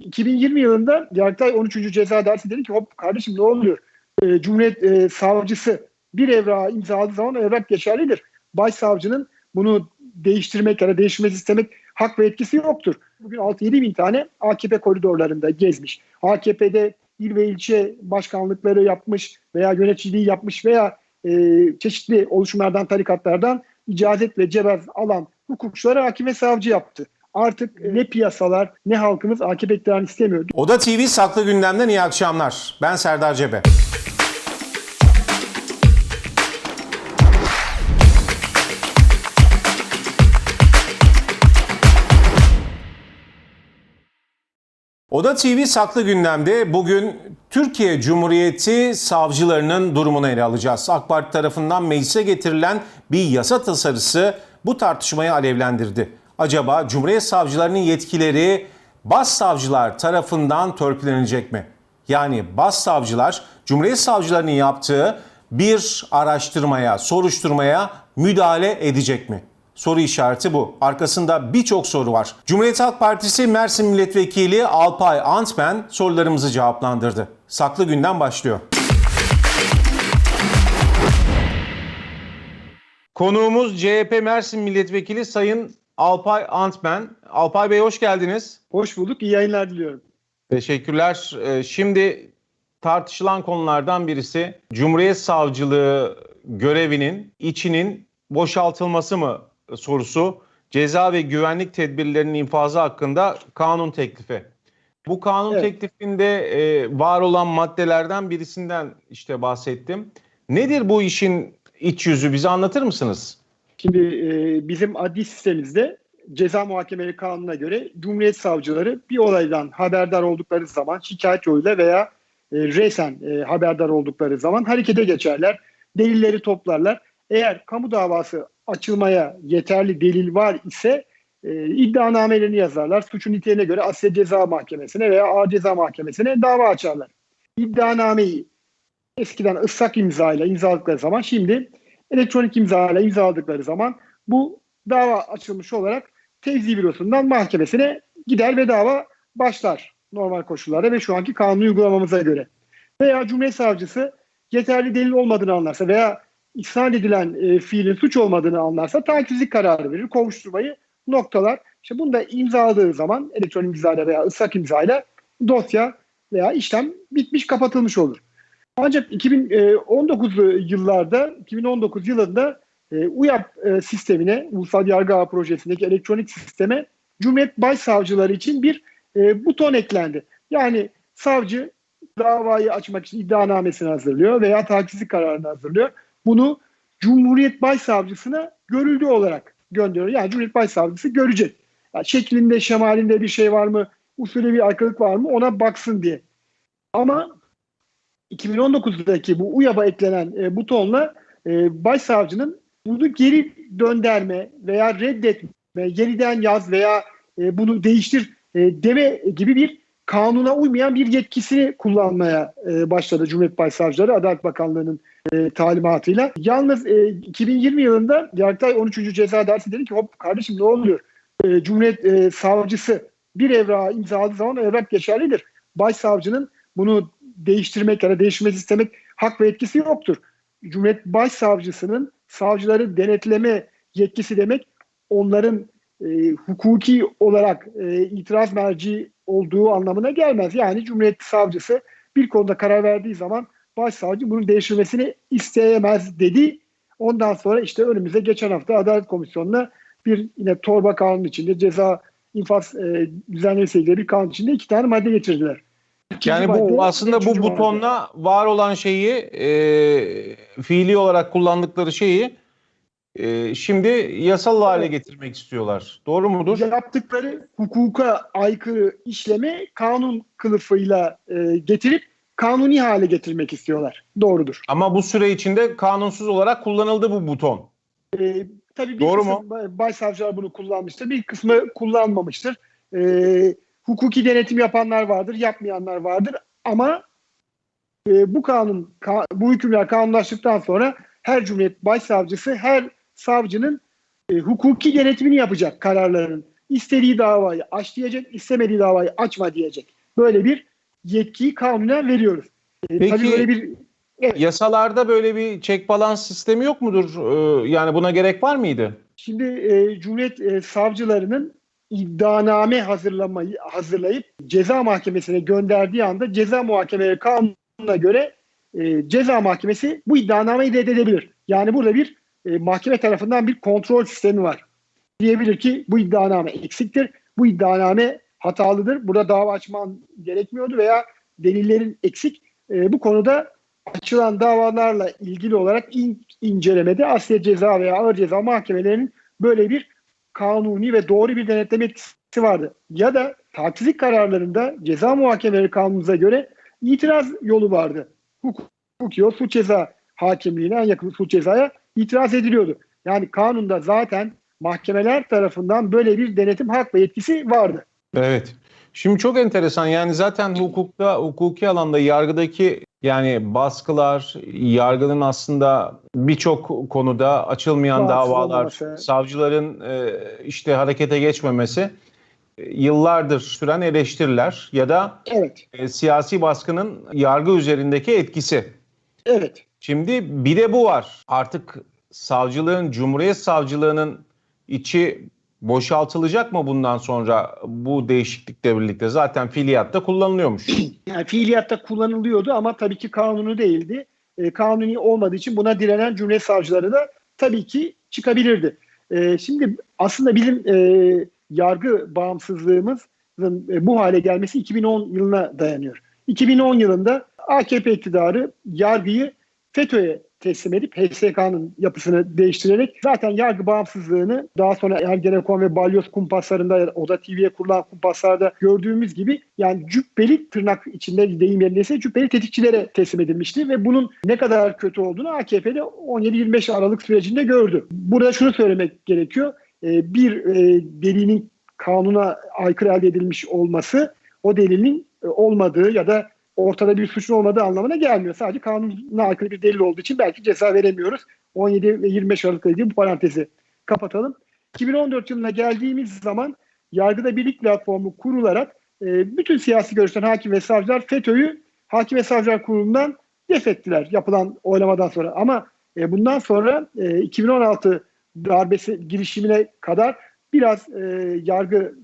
2020 yılında Yargıtay 13. Ceza Dersi dedi ki hop kardeşim ne oluyor? E, Cumhuriyet e, savcısı bir evrağı imzaladığı zaman evrak geçerlidir. Başsavcının bunu değiştirmek ya da değiştirmek istemek hak ve etkisi yoktur. Bugün 6-7 bin tane AKP koridorlarında gezmiş. AKP'de il ve ilçe başkanlıkları yapmış veya yöneticiliği yapmış veya e, çeşitli oluşumlardan, tarikatlardan icazet ve cebez alan hukukçuları hakim ve savcı yaptı. Artık ne piyasalar ne halkımız AKP iktidarını istemiyor. Oda TV Saklı Gündem'den iyi akşamlar. Ben Serdar Cebe. Oda TV Saklı Gündem'de bugün Türkiye Cumhuriyeti savcılarının durumunu ele alacağız. AK Parti tarafından meclise getirilen bir yasa tasarısı bu tartışmayı alevlendirdi. Acaba Cumhuriyet savcılarının yetkileri başsavcılar tarafından törpülenecek mi? Yani başsavcılar Cumhuriyet savcılarının yaptığı bir araştırmaya, soruşturmaya müdahale edecek mi? Soru işareti bu. Arkasında birçok soru var. Cumhuriyet Halk Partisi Mersin Milletvekili Alpay Antmen sorularımızı cevaplandırdı. Saklı günden başlıyor. Konuğumuz CHP Mersin Milletvekili Sayın Alpay Antmen. Alpay Bey hoş geldiniz. Hoş bulduk, iyi yayınlar diliyorum. Teşekkürler. Ee, Şimdi tartışılan konulardan birisi Cumhuriyet Savcılığı görevinin içinin boşaltılması mı sorusu. Ceza ve güvenlik tedbirlerinin infazı hakkında kanun teklifi. Bu kanun Evet. teklifinde e, var olan maddelerden birisinden işte bahsettim. Nedir bu işin iç yüzü bize anlatır mısınız? Şimdi e, bizim adli sistemimizde ceza muhakemeleri kanununa göre Cumhuriyet savcıları bir olaydan haberdar oldukları zaman şikayet yoluyla veya e, resen e, haberdar oldukları zaman harekete geçerler. Delilleri toplarlar. Eğer kamu davası açılmaya yeterli delil var ise e, iddianamelerini yazarlar. Suçun niteliğine göre Asya Ceza Mahkemesi'ne veya Ağır Ceza Mahkemesi'ne dava açarlar. İddianameyi eskiden ıslak imzayla imzaladıkları zaman şimdi elektronik imzayla imzaladıkları zaman bu dava açılmış olarak tevzi bürosundan mahkemesine gider ve dava başlar normal koşullarda ve şu anki kanuni uygulamamıza göre. Veya Cumhuriyet Savcısı yeterli delil olmadığını anlarsa veya isnat edilen e, fiilin suç olmadığını anlarsa takipsizlik kararı verir, kovuşturmayı noktalar. İşte bunu da imzaladığı zaman elektronik imzayla veya ıslak imzayla dosya veya işlem bitmiş kapatılmış olur. Ancak 2019 yıllarda, 2019 yılında e, UYAP e, sistemine, Ulusal Yargı Ağı Projesi'ndeki elektronik sisteme Cumhuriyet Başsavcıları için bir e, buton eklendi. Yani savcı davayı açmak için iddianamesini hazırlıyor veya takipsizlik kararını hazırlıyor. Bunu Cumhuriyet Başsavcısına görüldüğü olarak gönderiyor. Yani Cumhuriyet Başsavcısı görecek. Yani şeklinde, şemalinde bir şey var mı, usulü bir aykırılık var mı ona baksın diye. Ama 2019'daki bu UYAP'a eklenen e, butonla e, başsavcının bunu geri dönderme veya reddetme, yeniden yaz veya e, bunu değiştir e, deme gibi bir kanuna uymayan bir yetkisini kullanmaya e, başladı Cumhuriyet Başsavcıları Adalet Bakanlığı'nın e, talimatıyla. Yalnız e, 2020 yılında Yargıtay 13. Ceza Dersi dedi ki hop kardeşim ne oluyor? E, Cumhuriyet e, Savcısı bir evrağı imzaladığı zaman evrak geçerlidir. Başsavcının bunu değiştirmek ya da değiştirmek istemek hak ve etkisi yoktur. Cumhuriyet Başsavcısının savcıları denetleme yetkisi demek onların e, hukuki olarak e, itiraz merci olduğu anlamına gelmez. Yani Cumhuriyet Savcısı bir konuda karar verdiği zaman başsavcı bunun değiştirmesini isteyemez dedi. Ondan sonra işte önümüze geçen hafta Adalet Komisyonu'na bir yine torba kanun içinde ceza infaz e, düzenlemesiyle bir kanun içinde iki tane madde getirdiler. Yani bu aslında bu butonla var olan şeyi e, fiili olarak kullandıkları şeyi e, şimdi yasal hale getirmek istiyorlar. Doğru mudur? yaptıkları hukuka aykırı işlemi kanun kılıfıyla e, getirip kanuni hale getirmek istiyorlar. Doğrudur. Ama bu süre içinde kanunsuz olarak kullanıldı bu buton. E, tabii bir Doğru kısım ba- başsavcılar bunu kullanmıştır. Bir kısmı kullanmamıştır. E, hukuki denetim yapanlar vardır, yapmayanlar vardır. Ama e, bu kanun, ka- bu hükümler kanunlaştıktan sonra her cumhuriyet başsavcısı her savcının e, hukuki denetimini yapacak kararların. istediği davayı aç diyecek, istemediği davayı açma diyecek. Böyle bir yetkiyi kanunen veriyoruz. E, Peki- tabii böyle bir evet, Yasalarda böyle bir çek balans sistemi yok mudur? Ee, Yani buna gerek var mıydı? Şimdi e, Cumhuriyet e, savcılarının iddianame hazırlamayı hazırlayıp ceza mahkemesine gönderdiği anda ceza muhakemeleri kanununa göre e, ceza mahkemesi bu iddianameyi reddedebilir. Yani burada bir e, mahkeme tarafından bir kontrol sistemi var. Diyebilir ki bu iddianame eksiktir, bu iddianame hatalıdır, burada dava açman gerekmiyordu veya delillerin eksik. E, bu konuda açılan davalarla ilgili olarak in- incelemede Asya Ceza veya Ağır Ceza mahkemelerinin böyle bir kanuni ve doğru bir denetleme etkisi vardı. Ya da taksizlik kararlarında ceza muhakemeleri kanunumuza göre itiraz yolu vardı. Hukuki yol suç ceza hakimliğine en yakın suç cezaya itiraz ediliyordu. Yani kanunda zaten mahkemeler tarafından böyle bir denetim hak ve yetkisi vardı. Evet. Şimdi çok enteresan yani zaten hukukta, hukuki alanda yargıdaki yani baskılar, yargının aslında birçok konuda açılmayan davalar, savcıların e, işte harekete geçmemesi e, yıllardır süren eleştiriler ya da Evet, e, siyasi baskının yargı üzerindeki etkisi. evet. Şimdi bir de bu var. Artık savcılığın, Cumhuriyet Savcılığının içi boşaltılacak mı bundan sonra bu değişiklikle birlikte? Zaten fiiliyatta kullanılıyormuş. Yani fiiliyatta kullanılıyordu ama tabii ki kanunu değildi. E, kanuni olmadığı için buna direnen Cumhuriyet Savcıları da tabii ki çıkabilirdi. E, şimdi aslında bizim e, yargı bağımsızlığımızın e, bu hale gelmesi 2010 yılına dayanıyor. 2010 yılında AKP iktidarı yargıyı FETÖ'ye teslim edip HSK'nın yapısını değiştirerek zaten yargı bağımsızlığını daha sonra Ergenekon ve Balyoz kumpaslarında Oda TV'ye kurulan kumpaslarda gördüğümüz gibi yani cübbeli tırnak içinde deyim yerindeyse cübbeli tetikçilere teslim edilmişti ve bunun ne kadar kötü olduğunu AKP'de 17-25 Aralık sürecinde gördü. Burada şunu söylemek gerekiyor. Ee, Bir e, delinin kanuna aykırı elde edilmiş olması o delilin e, olmadığı ya da ortada bir suçun olmadığı anlamına gelmiyor. Sadece kanuna aykırı bir delil olduğu için belki ceza veremiyoruz. 17 ve 25 Aralık'la ilgili bu parantezi kapatalım. 2014 yılına geldiğimiz zaman yargıda birlik platformu kurularak e, bütün siyasi görüşten hakim ve savcılar FETÖ'yü Hakim ve Savcılar Kurulu'ndan def ettiler yapılan oylamadan sonra. Ama e, bundan sonra e, 2016 darbesi girişimine kadar biraz e, yargı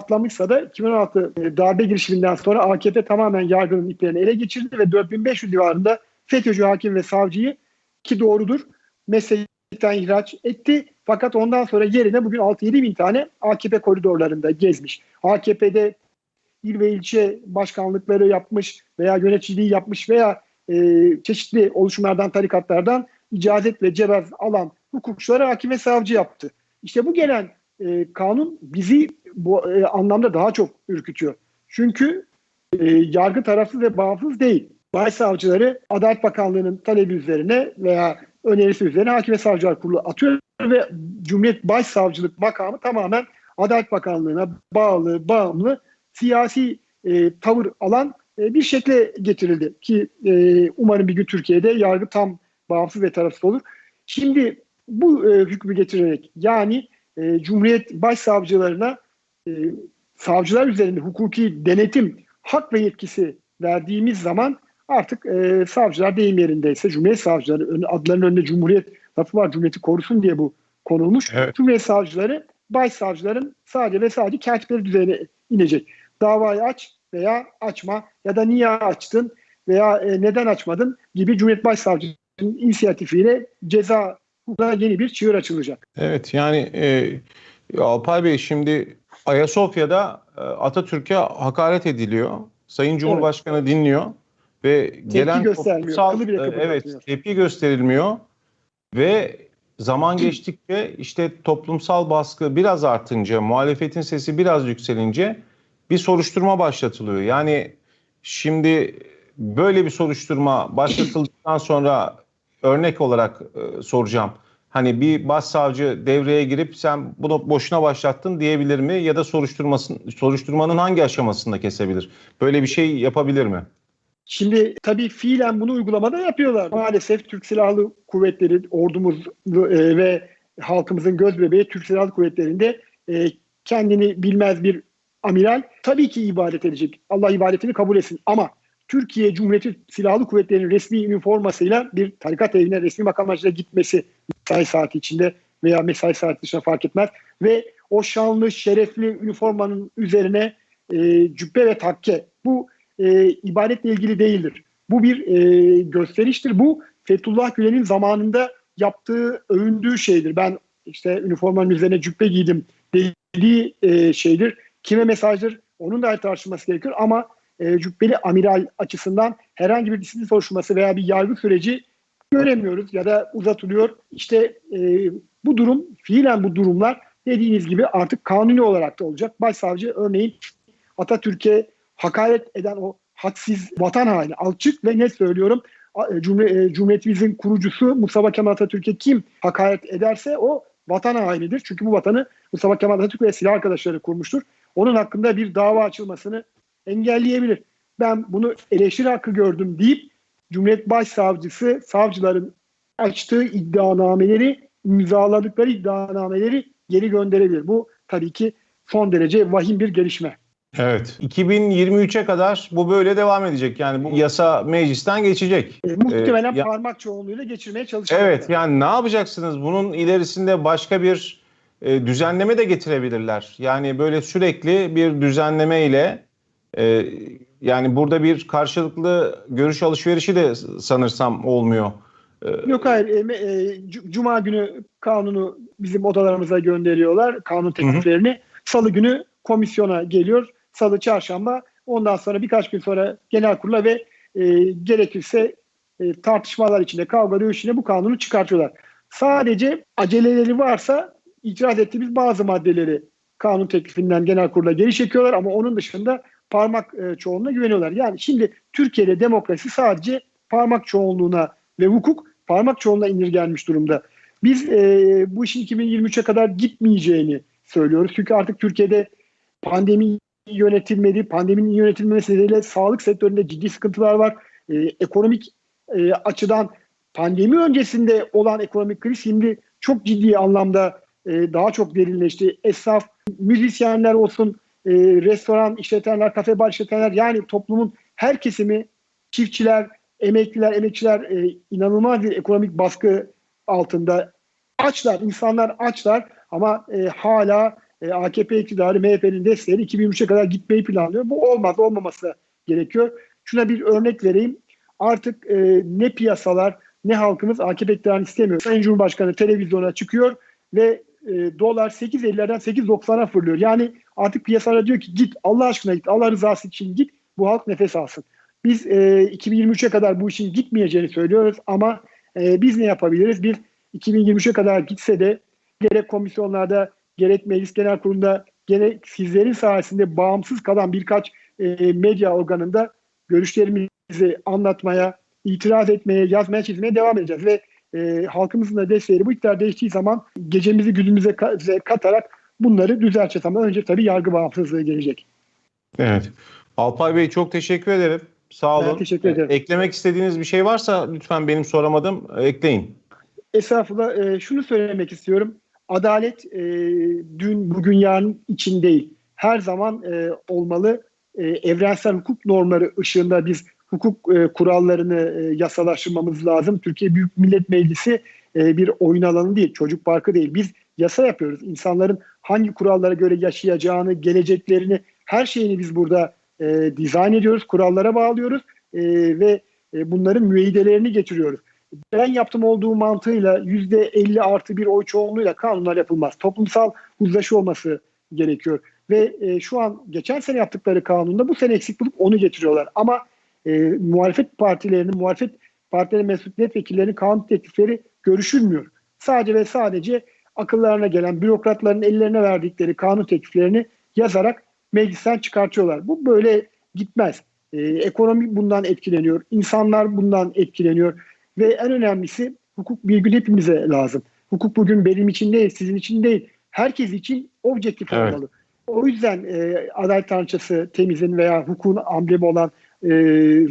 rahatlamışsa da 2016 e, darbe girişiminden sonra AKP tamamen yargının iplerini ele geçirdi ve 4500 civarında FETÖ'cü hakim ve savcıyı ki doğrudur meslekten ihraç etti. Fakat ondan sonra yerine bugün 6-7 bin tane AKP koridorlarında gezmiş. AKP'de il ve ilçe başkanlıkları yapmış veya yöneticiliği yapmış veya e, çeşitli oluşumlardan, tarikatlardan icazet ve cevaz alan hukukçuları hakim ve savcı yaptı. İşte bu gelen e, kanun bizi bu e, anlamda daha çok ürkütüyor. Çünkü e, yargı tarafsız ve bağımsız değil. Başsavcıları Adalet Bakanlığı'nın talebi üzerine veya önerisi üzerine Hakim ve Savcılar Kurulu atıyor ve Cumhuriyet Başsavcılık makamı tamamen Adalet Bakanlığı'na bağlı, bağımlı siyasi e, tavır alan e, bir şekle getirildi ki e, umarım bir gün Türkiye'de yargı tam bağımsız ve tarafsız olur. Şimdi bu e, hükmü getirerek yani e, Cumhuriyet Başsavcılarına e, savcılar üzerinde hukuki denetim hak ve yetkisi verdiğimiz zaman artık e, savcılar deyim yerindeyse Cumhuriyet Savcıları ön- adlarının önünde Cumhuriyet lafı var Cumhuriyeti korusun diye bu konulmuş. Evet. Cumhuriyet Savcıları başsavcıların sadece ve sadece katipleri düzeyine inecek. Davayı aç veya açma ya da niye açtın veya e, neden açmadın gibi Cumhuriyet Başsavcısının inisiyatifiyle ceza hukukuna yeni bir çığır açılacak. Evet yani e, Alpay Bey şimdi Ayasofya'da e, Atatürk'e hakaret ediliyor. Sayın Cumhurbaşkanı dinliyor ve gelen göstermiyor, toplumsal- evet tepki gösterilmiyor ve zaman geçtikçe işte toplumsal baskı biraz artınca, muhalefetin sesi biraz yükselince bir soruşturma başlatılıyor. Yani şimdi böyle bir soruşturma başlatıldıktan sonra örnek olarak e, soracağım. Hani bir başsavcı devreye girip sen bunu boşuna başlattın diyebilir mi? Ya da soruşturmasın, soruşturmanın hangi aşamasında kesebilir? Böyle bir şey yapabilir mi? Şimdi tabii fiilen bunu uygulamada yapıyorlar. Maalesef Türk Silahlı Kuvvetleri, ordumuz e, ve halkımızın göz bebeği Türk Silahlı Kuvvetleri'nde e, kendini bilmez bir amiral tabii ki ibadet edecek. Allah ibadetini kabul etsin ama Türkiye Cumhuriyeti Silahlı Kuvvetleri'nin resmi üniformasıyla bir tarikat evine resmi makamlarıyla gitmesi mesai saati içinde veya mesai saati dışında fark etmez ve o şanlı, şerefli üniformanın üzerine e, cübbe ve takke bu e, ibadetle ilgili değildir. Bu bir e, gösteriştir. Bu Fethullah Gülen'in zamanında yaptığı, övündüğü şeydir. Ben işte üniformanın üzerine cübbe giydim dediği e, şeydir. Kime mesajdır? Onun da tartışılması gerekiyor ama e, cübbeli amiral açısından herhangi bir disiplin soruşturması veya bir yargı süreci göremiyoruz ya da uzatılıyor. İşte e, bu durum, fiilen bu durumlar dediğiniz gibi artık kanuni olarak da olacak. Başsavcı örneğin Atatürk'e hakaret eden o hadsiz vatan haini, alçık ve net söylüyorum Cumhur Cumhuriyetimizin kurucusu Mustafa Kemal Atatürk'e kim hakaret ederse o vatan hainidir. Çünkü bu vatanı Mustafa Kemal Atatürk ve silah arkadaşları kurmuştur. Onun hakkında bir dava açılmasını engelleyebilir. Ben bunu eleştiri hakkı gördüm deyip Cumhuriyet Başsavcısı savcıların açtığı iddianameleri, imzaladıkları iddianameleri geri gönderebilir. Bu tabii ki son derece vahim bir gelişme. Evet. 2023'e kadar bu böyle devam edecek. Yani bu yasa meclisten geçecek. E, muhtemelen Ee, ya- parmak çoğunluğuyla geçirmeye çalışacaklar. Evet yani ne yapacaksınız? Bunun ilerisinde başka bir e, düzenleme de getirebilirler. Yani böyle sürekli bir düzenleme ile e, yani burada bir karşılıklı görüş alışverişi de sanırsam olmuyor. E, Yok hayır. E, e, cu- Cuma günü kanunu bizim odalarımıza gönderiyorlar. Kanun tekliflerini. Salı günü komisyona geliyor. Salı, çarşamba. Ondan sonra birkaç gün sonra genel kurula ve e, gerekirse e, tartışmalar içinde, kavga dövüş içinde bu kanunu çıkartıyorlar. Sadece aceleleri varsa itiraz ettiğimiz bazı maddeleri kanun teklifinden genel kurula geri çekiyorlar ama onun dışında parmak e, çoğunluğuna güveniyorlar. Yani şimdi Türkiye'de demokrasi sadece parmak çoğunluğuna ve hukuk parmak çoğunluğuna indirgenmiş durumda. Biz e, bu işin 2023'e kadar gitmeyeceğini söylüyoruz. Çünkü artık Türkiye'de pandemi yönetilmedi. Pandeminin yönetilmemesi nedeniyle sağlık sektöründe ciddi sıkıntılar var. E, ekonomik e, açıdan pandemi öncesinde olan ekonomik kriz şimdi çok ciddi anlamda e, daha çok derinleşti. Esnaf, müzisyenler olsun, e, restoran işletenler, kafe bar işletenler yani toplumun her kesimi, çiftçiler, emekliler, emekçiler e, inanılmaz bir ekonomik baskı altında. Açlar, insanlar açlar ama e, hala e, AKP iktidarı MHP'nin desteğiyle 2023'e kadar gitmeyi planlıyor. Bu olmaz, olmaması gerekiyor. Şuna bir örnek vereyim. Artık e, ne piyasalar ne halkımız AKP iktidarını istemiyor. Sayın Cumhurbaşkanı televizyona çıkıyor ve e, dolar 8.50'lerden 8.90'a fırlıyor. Yani artık piyasalar diyor ki git Allah aşkına git Allah rızası için git bu halk nefes alsın. Biz e, 2023'e kadar bu işin gitmeyeceğini söylüyoruz ama e, biz ne yapabiliriz? Bir 2023'e kadar gitse de gerek komisyonlarda gerek meclis genel kurulunda gerek sizlerin sayesinde bağımsız kalan birkaç e, medya organında görüşlerimizi anlatmaya, itiraz etmeye, yazmaya, çizmeye devam edeceğiz ve e, halkımızın da desteğiyle bu iktidar değiştiği zaman gecemizi gündüzümüze ka- katarak bunları düzelteceğiz ama önce tabii yargı bağımsızlığı gelecek. Evet. Alpay Bey çok teşekkür ederim. Sağ Ben olun. teşekkür ederim. Eklemek istediğiniz bir şey varsa lütfen benim soramadım. Ekleyin. Estağfurullah. E, şunu söylemek istiyorum. Adalet e, dün, bugün, yarın için değil. Her zaman e, olmalı. E, evrensel hukuk normları ışığında biz hukuk e, kurallarını e, yasalaştırmamız lazım. Türkiye Büyük Millet Meclisi e, bir oyun alanı değil, çocuk parkı değil. Biz yasa yapıyoruz. İnsanların hangi kurallara göre yaşayacağını, geleceklerini, her şeyini biz burada e, dizayn ediyoruz, kurallara bağlıyoruz e, ve e, bunların müeyyidelerini getiriyoruz ben yaptım olduğu mantığıyla yüzde 50 artı bir oy çoğunluğuyla kanunlar yapılmaz. Toplumsal uzlaşı olması gerekiyor. Ve e, şu an geçen sene yaptıkları kanunda bu sene eksik bulup onu getiriyorlar. Ama e, muhalefet partilerinin, muhalefet partilerin mesul milletvekillerinin kanun teklifleri görüşülmüyor. Sadece ve sadece akıllarına gelen bürokratların ellerine verdikleri kanun tekliflerini yazarak meclisten çıkartıyorlar. Bu böyle gitmez. E, ekonomi bundan etkileniyor. insanlar bundan etkileniyor. Ve en önemlisi hukuk bir gün hepimize lazım. Hukuk bugün benim için değil, sizin için değil. Herkes için objektif Evet. olmalı. O yüzden e, adalet tanrıçası temizin veya hukukun amblemi olan e,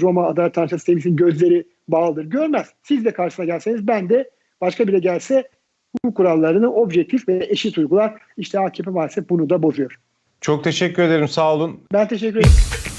Roma adalet tanrıçası temizin gözleri bağlıdır. Görmez. Siz de karşısına gelseniz ben de başka biri gelse hukuk kurallarını objektif ve eşit uygular. İşte AKP maalesef bunu da bozuyor. Çok teşekkür ederim. Sağ olun. Ben teşekkür ederim.